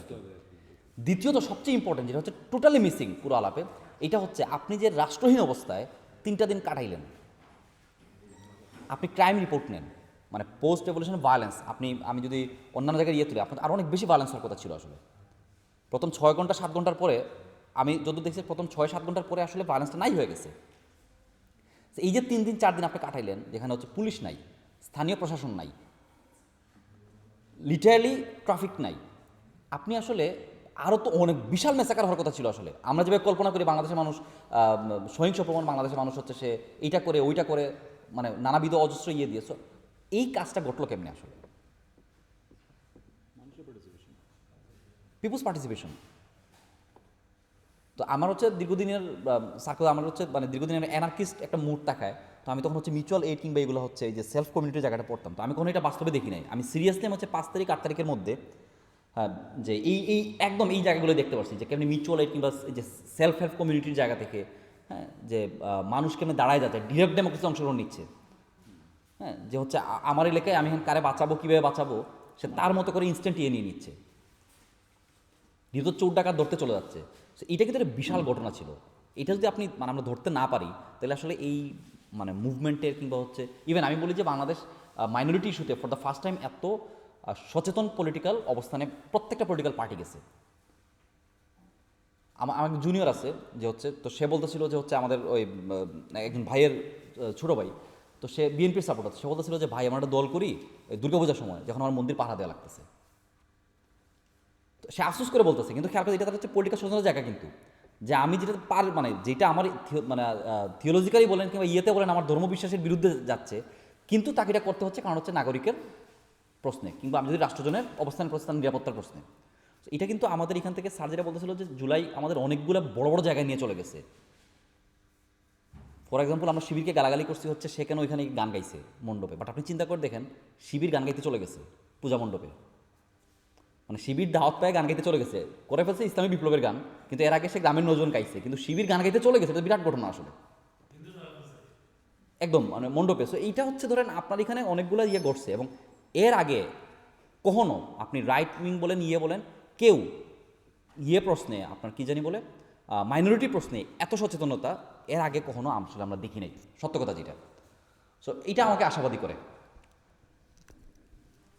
দ্বিতীয়ত সবচেয়ে ইম্পর্টেন্ট যেটা হচ্ছে টোটালি মিসিং পুরো আলাপে এটা হচ্ছে আপনি যে রাষ্ট্রহীন অবস্থায় তিনটা দিন কাটাইলেন আপনি ক্রাইম রিপোর্ট নেন মানে পোস্ট রেভলিউশন ভায়োলেন্স আপনি আমি যদি অন্যান্য জায়গায় ইয়ে তুলি আপনার আরও অনেক বেশি ভায়োলেন্স হওয়ার কথা ছিল আসলে। প্রথম ছয় ঘণ্টা সাত ঘণ্টার পরে আমি যত দেখছি প্রথম ছয় সাত ঘণ্টার পরে আসলে ভায়োলেন্সটা নাই হয়ে গেছে। এই যে তিন দিন চার দিন আপনি কাটাইলেন যেখানে হচ্ছে পুলিশ নাই স্থানীয় প্রশাসন নাই লিটারালি ট্রাফিক নাই আপনি আসলে আরও তো অনেক বিশাল মেসাকার হওয়ার কথা ছিল আসলে। আমরা যেভাবে কল্পনা করি বাংলাদেশের মানুষ সহিংস প্রমাণ বাংলাদেশের মানুষ হচ্ছে সে এইটা করে ওইটা করে মানে নানাবিধ অজস্র ইয়ে দিয়েছ এই কাজটা ঘটলো কেমনি আসলে? পিপুলস পার্টিসিপেশন তো আমার হচ্ছে দীর্ঘদিনের সার্কেল আমার হচ্ছে মানে দীর্ঘদিনের অ্যানার্কিস্ট একটা মুড তাকায় তো আমি তখন হচ্ছে মিউচুয়াল এইড কিংবা এগুলো হচ্ছে এই যে সেলফ কমিউনিটির জায়গাটা পড়তাম। তো আমি কোনো এটা বাস্তবে দেখি নাই। আমি সিরিয়াসলি হচ্ছে পাঁচ তারিখ আট তারিখের মধ্যে হ্যাঁ, যে এই এই একদম এই জায়গাগুলো দেখতে পাচ্ছি যে কেমনি মিউচুয়াল এইড কিংবা যে সেলফ হেল্প কমিউনিটির জায়গা থেকে হ্যাঁ যে মানুষ কেমনি দাঁড়ায় যাচ্ছে ডিরেক্ট ডেমোক্রেসি অংশগ্রহণ নিচ্ছে। হ্যাঁ যে হচ্ছে আমার এলাকায় আমি এখন কারে বাঁচাবো কীভাবে বাঁচাবো সে তার মতো করে ইনস্ট্যান্ট ইয়ে নিয়ে নিচ্ছে। দ্রুত চোর ডাকাত ধরতে চলে যাচ্ছে। এটা কিন্তু একটা বিশাল ঘটনা ছিল। এটা যদি আপনি মানে আমরা ধরতে না পারি, তাহলে আসলে এই মানে মুভমেন্টের কিংবা হচ্ছে ইভেন আমি বলি যে বাংলাদেশ মাইনরিটি ইস্যুতে ফর দ্য ফার্স্ট টাইম এত সচেতন পলিটিক্যাল অবস্থানে প্রত্যেকটা পলিটিক্যাল পার্টি গেছে। আমার আমার জুনিয়র আছে, যে হচ্ছে, তো সে বলতেছিল যে হচ্ছে আমাদের ওই একজন ভাইয়ের ছোট ভাই, তো সে বিএনপির সাপোর্টার সে বলতেছিল যে, ভাই, আমরা একটা দল করি, দুর্গাপূজার সময়, যখন আমার মন্দির পাহারা দেওয়া লাগতেছে। সে আফসোস করে বলতেছে, কিন্তু খেয়াল করে এটা তার হচ্ছে পলিটিক্যাল সচেতনতার জায়গা কিন্তু। যে আমি যেটা পার মানে যেটা আমার মানে থিওলজিক্যালি বলেন কিংবা ইয়েতে বলেন আমার ধর্মবিশ্বাসের বিরুদ্ধে যাচ্ছে, কিন্তু তাকে এটা করতে হচ্ছে কারণ হচ্ছে নাগরিকের প্রশ্নে কিংবা আমি যদি রাষ্ট্রজনের অবস্থান প্রস্থান, নিরাপত্তার প্রশ্নে। এটা কিন্তু আমাদের এখান থেকে স্যার যেটা বলতেছিল যে জুলাই আমাদের অনেকগুলো বড় বড় জায়গায় নিয়ে চলে গেছে। ফর এক্সাম্পল আমরা শিবিরকে গালাগালি করছি হচ্ছে সে কেন ওইখানে গান গাইছে মণ্ডপে। বাট আপনি চিন্তা করে দেখেন, শিবির গান গাইতে চলে গেছে, পূজা মণ্ডপে। মানে শিবির দাওয়াত পায়ে গান গাইতে চলে গেছে। করে ফেলছে ইসলামী বিপ্লবের গান, কিন্তু এর আগে সে গ্রামের নজন গাইছে, কিন্তু শিবির গান গাইতে চলে গেছে, এটা বিরাট ঘটনা আসলে। একদম মানে মণ্ডপে। সো এইটা হচ্ছে ধরেন আপনার এখানে অনেকগুলো ইয়ে ঘটছে এবং এর আগে কখনো আপনি রাইট উইং বলেন ইয়ে বলেন, কেউ ইয়ে প্রশ্নে, আপনার কি জানি বলে মাইনরিটি প্রশ্নে এত সচেতনতা এর আগে কখনো আসলে আমরা দেখি নাই। সত্য কথা যেটা। সো এটা আমাকে আশাবাদী করে।